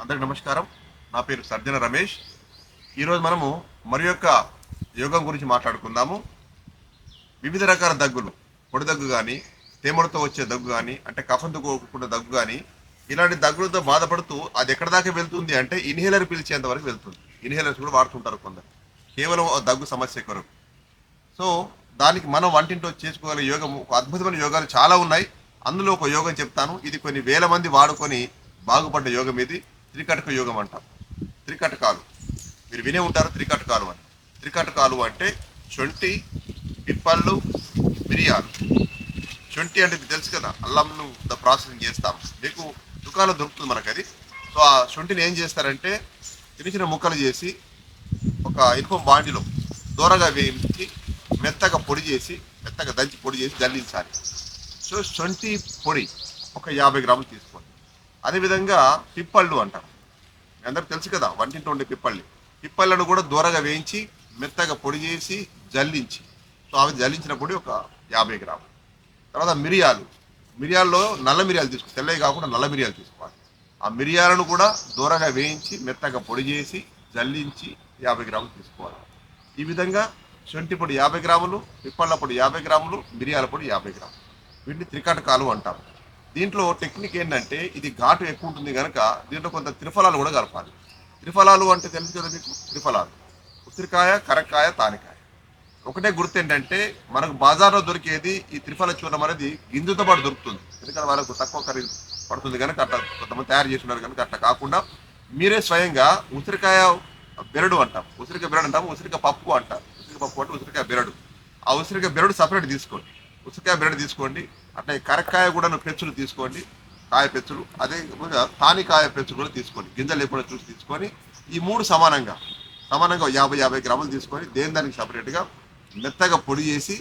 అందరికి నమస్కారం. నా పేరు సర్జన రమేష్. ఈరోజు మనము మరి యొక్క యోగం గురించి మాట్లాడుకుందాము. వివిధ రకాల దగ్గులు పొడి దగ్గు కానీ తేమడతో వచ్చే దగ్గు కానీ అంటే కఫంతో కోకుండా దగ్గు కానీ ఇలాంటి దగ్గులతో బాధపడుతూ అది ఎక్కడ దాకా వెళ్తుంది అంటే ఇన్హేలర్ పిలిచేంత వరకు వెళ్తుంది. ఇన్హేలర్స్ కూడా వాడుతుంటారు కొందరు. కేవలం ఆ దగ్గు సమస్య కొరకు. సో దానికి మనం వంటింట్లో చేసుకోగల యోగం ఒక అద్భుతమైన యోగాలు చాలా ఉన్నాయి. అందులో ఒక యోగం చెప్తాను. ఇది కొన్ని వేల మంది వాడుకొని బాగుపడ్డ యోగం ఇది. త్రికటక యోగం అంటాం. త్రికటకాలు. మీరు వినే ఉంటారు త్రికటకాలు అని. త్రికటకాలు అంటే శొంఠి పిప్పళ్ళు మిరియాలు. చొంటి అంటే మీకు తెలుసు కదా అల్లంను ప్రాసెసింగ్ చేస్తాం. మీకు దుకాణం దొరుకుతుంది మనకు అది సో ఆ శొంఠిని ఏం చేస్తారంటే చిన్న చిన్న ముక్కలు చేసి ఒక ఇనుప బాండిలో దూరగా వేయించి మెత్తగా పొడి చేసి మెత్తగా దంచి పొడి చేసి జల్లించాలి. సో శొంఠి పొడి ఒక యాభై గ్రాములు తీసుకోండి. అదేవిధంగా పిప్పళ్ళు అంటారు మీ అందరికి తెలుసు కదా వంటింట్లో ఉండే పిప్పళ్ళు పిప్పళ్ళను కూడా దూరగా వేయించి మెత్తగా పొడి చేసి జల్లించి. సో అవి జల్లించిన పొడి ఒక యాభై గ్రాములు. తర్వాత మిరియాలు. మిరియాల్లో నల్ల మిరియాలు తీసుకో తెల్లవి కాకుండా నల్ల మిరియాలు తీసుకోవాలి. ఆ మిరియాలను కూడా దూరగా వేయించి మెత్తగా పొడి చేసి జల్లించి యాభై గ్రాములు తీసుకోవాలి. ఈ విధంగా శొంఠి పొడి యాభై గ్రాములు పిప్పళ్ళ పొడి యాభై గ్రాములు మిరియాల పొడి యాభై గ్రాములు. వీటిని త్రికటకాలు అంటారు దీంట్లో టెక్నిక్ ఏంటంటే ఇది ఘాటు ఎక్కువ ఉంటుంది కనుక దీంట్లో కొంత త్రిఫలాలు కూడా కలపాలి. త్రిఫలాలు అంటే తెలుసు కదా మీకు? త్రిఫలాలు. ఉసిరికాయ కరక్కాయ తానికాయ. ఒకటే గుర్తు ఏంటంటే మనకు బజార్లో దొరికేది ఈ త్రిఫల చూర్ణం అనేది గింజతో పాటు దొరుకుతుంది. ఎందుకంటే వాళ్ళకు తక్కువ ఖరీదు పడుతుంది కనుక అట్లా కొంతమంది తయారు చేస్తున్నారు కనుక అట్లా కాకుండా మీరే స్వయంగా ఉసిరికాయ బెరడు అంటాం. ఉసిరికాయ బెరడు అంటాం ఉసిరికాయ పప్పు అంటారు ఉసిరికాయ పప్పు అంటే ఉసిరికాయ బెరడు. ఆ ఉసిరికాయ బెరడు సపరేట్ తీసుకోండి. ఉసిరికాయ బెరడు తీసుకోండి. అట్లా కరక్కాయ కూడా పెచ్చులు తీసుకోండి కాయ పెచ్చులు అదే విధంగా తానికాయ పెచ్చులు కూడా తీసుకోండి గింజలు లేకుండా చూసి తీసుకొని ఈ మూడు సమానంగా సమానంగా యాభై యాభై గ్రాములు తీసుకొని దేని దానికి సపరేట్గా మెత్తగా పొడి చేసి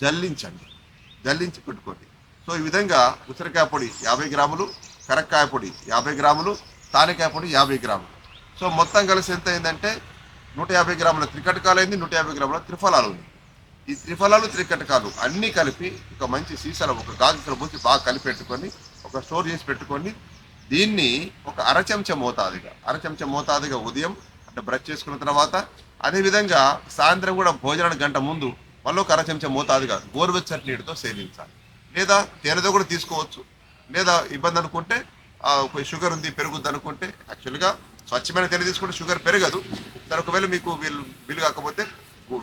జల్లించండి జల్లించి పెట్టుకోండి. సో ఈ విధంగా ఉసిరికాయ పొడి యాభై గ్రాములు కరక్కాయ పొడి యాభై గ్రాములు తానికాయ పొడి యాభై గ్రాములు. సో మొత్తం కలిసి ఎంత అయిందంటే నూట యాభై గ్రాముల త్రికటకాలు అయింది నూట యాభై గ్రాముల త్రిఫలాలు ఉంది ఈ త్రిఫలాలు త్రికటకాలు అన్నీ కలిపి ఒక మంచి సీసాలో ఒక గాజులో పోసి బాగా కలిపి పెట్టుకొని ఒక స్టోర్ చేసి పెట్టుకొని దీన్ని ఒక అరచెంచ మోతాదుగా అరచెంచ మోతాదుగా ఉదయం అంటే బ్రష్ చేసుకున్న తర్వాత అదేవిధంగా సాయంత్రం కూడా భోజనానికి గంట ముందు మళ్ళీ ఒక అరచెంచ మోతాదుగా గోరువెచ్చటి నీటితో సేవించాలి. లేదా తేనెతో కూడా తీసుకోవచ్చు. లేదా ఇబ్బంది అనుకుంటే ఒక షుగర్ ఉంది పెరుగుద్ది అనుకుంటే యాక్చువల్గా స్వచ్ఛమైన తేనె తీసుకుంటే షుగర్ పెరగదు. సరే ఒకవేళ మీకు వీళ్ళు వీలు కాకపోతే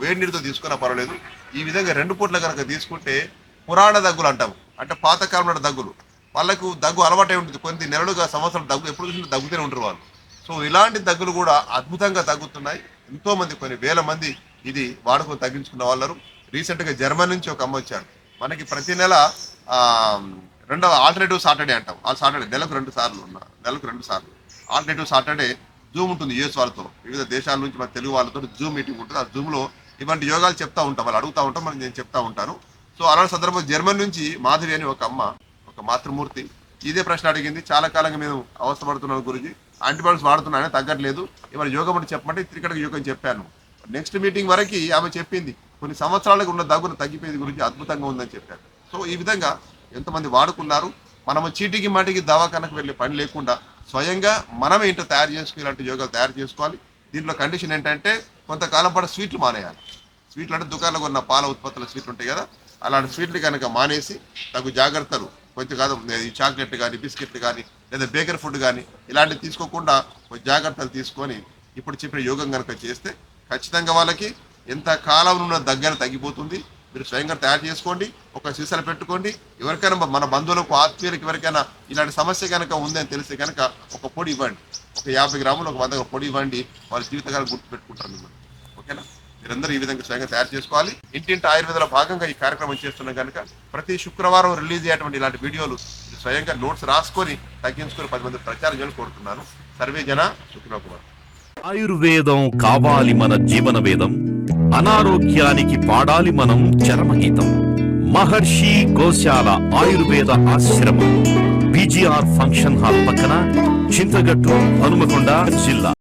వేడి నీటితో తీసుకున్నా పర్వాలేదు. ఈ విధంగా రెండు పూట్ల కనుక తీసుకుంటే పురాణ దగ్గులు అంటాం అంటే పాతకాలంలో దగ్గులు. వాళ్ళకు దగ్గు అలవాటై ఉంటుంది. కొన్ని నెలలుగా సంవత్సరం దగ్గు ఎప్పుడు చూసినా దగ్గుతూనే ఉంటారు వాళ్ళు. సో ఇలాంటి దగ్గులు కూడా అద్భుతంగా తగ్గుతున్నాయి. ఎంతోమంది కొన్ని వేల మంది ఇది వాడుకొని తగ్గించుకున్న వాళ్ళు రీసెంట్గా జర్మనీ నుంచి ఒక అమ్మ వచ్చారు. మనకి ప్రతి నెల రెండవ ఆల్టర్నేటివ్ సాటర్డే అంటాం. ఆ సాటర్డే నెలకు రెండు సార్లు ఉన్న నెలకు రెండు సార్లు. ఆల్టర్నేటివ్ సాటర్డే జూమ్ ఉంటుంది యూఎస్ వాళ్ళతో. వివిధ దేశాల నుంచి మన తెలుగు వాళ్ళతో జూమ్ మీటింగ్ ఉంటుంది. ఆ జూమ్లో ఇలాంటి యోగాలు చెప్తా ఉంటాం వాళ్ళు అడుగుతూ ఉంటాం మనం నేను చెప్తా ఉంటాను. సో అలాంటి సందర్భంలో జర్మనీ నుంచి మాధవి అని ఒక అమ్మ ఒక మాతృమూర్తి ఇదే ప్రశ్న అడిగింది. చాలా కాలంగా మేము అవస్థపడుతున్నాను గురించి యాంటీబయాటిక్స్ వాడుతున్నానే తగ్గట్లేదు. ఇవాళ యోగం అంటే చెప్పమంటే త్రికటక యోగం చెప్పాను. నెక్స్ట్ మీటింగ్ వరకు ఆమె చెప్పింది కొన్ని సంవత్సరాలకు ఉన్న దగ్గును తగ్గిపోయేది గురించి అద్భుతంగా ఉందని చెప్పారు. సో ఈ విధంగా ఎంతమంది వాడుకున్నారు? మనము చీటికి మాటికి దవాఖానకు వెళ్ళే పని లేకుండా స్వయంగా మనమే ఇంట్లో తయారు చేసుకుని ఇలాంటి యోగాలు తయారు చేసుకోవాలి. దీంట్లో కండిషన్ ఏంటంటే కొంతకాలం పాటు స్వీట్లు మానేయాలి. స్వీట్లు అంటే దుకాణంలో ఉన్న పాల ఉత్పత్తుల స్వీట్లు ఉంటాయి కదా అలాంటి స్వీట్లు కనుక మానేసి తగు జాగ్రత్తలు కొంచెం కాదు ఈ చాక్లెట్ కానీ బిస్కెట్లు కానీ లేదా బేకర్ ఫుడ్ కానీ ఇలాంటివి తీసుకోకుండా కొంచెం జాగ్రత్తలు తీసుకొని ఇప్పుడు చెప్పిన యోగం కనుక చేస్తే ఖచ్చితంగా వాళ్ళకి ఎంత కాలం ఉన్న దగ్గర తగ్గిపోతుంది. మీరు స్వయంగా తయారు చేసుకోండి ఒక సీసాలు పెట్టుకోండి. ఎవరికైనా మన బంధువులకు ఆత్మీయులకు ఎవరికైనా ఇలాంటి సమస్య కనుక ఉందని తెలిస్తే కనుక ఒక పొడి ఇవ్వండి. ఒక యాభై గ్రాములు ఒక వంద పొడి ఇవ్వండి. వాళ్ళ జీవితకాలం గుర్తు పెట్టుకుంటారు మిమ్మల్ని. ఓకేనా? మీరందరూ ఈ విధంగా స్వయంగా తయారు చేసుకోవాలి. ఇంటింటి ఆయుర్వేదంలో భాగంగా ఈ కార్యక్రమం చేస్తున్నాం కనుక ప్రతి శుక్రవారం రిలీజ్ అయ్యేటువంటి ఇలాంటి వీడియోలు స్వయంగా నోట్స్ రాసుకొని తగ్గించుకొని పది మంది ప్రచారం చేయాలని కోరుతున్నాను సర్వే జన శుక్రకుమార్ ఆయుర్వేదం కావాలి మన జీవన వేదం. అనారోగ్యానికి పాడాలి మనం చరమగీతం. మహర్షి గోశాల ఆయుర్వేద ఆశ్రమం బీజీఆర్ ఫంక్షన్ హాల్ పక్కన చింతగట్టు హనుమకొండ జిల్లా.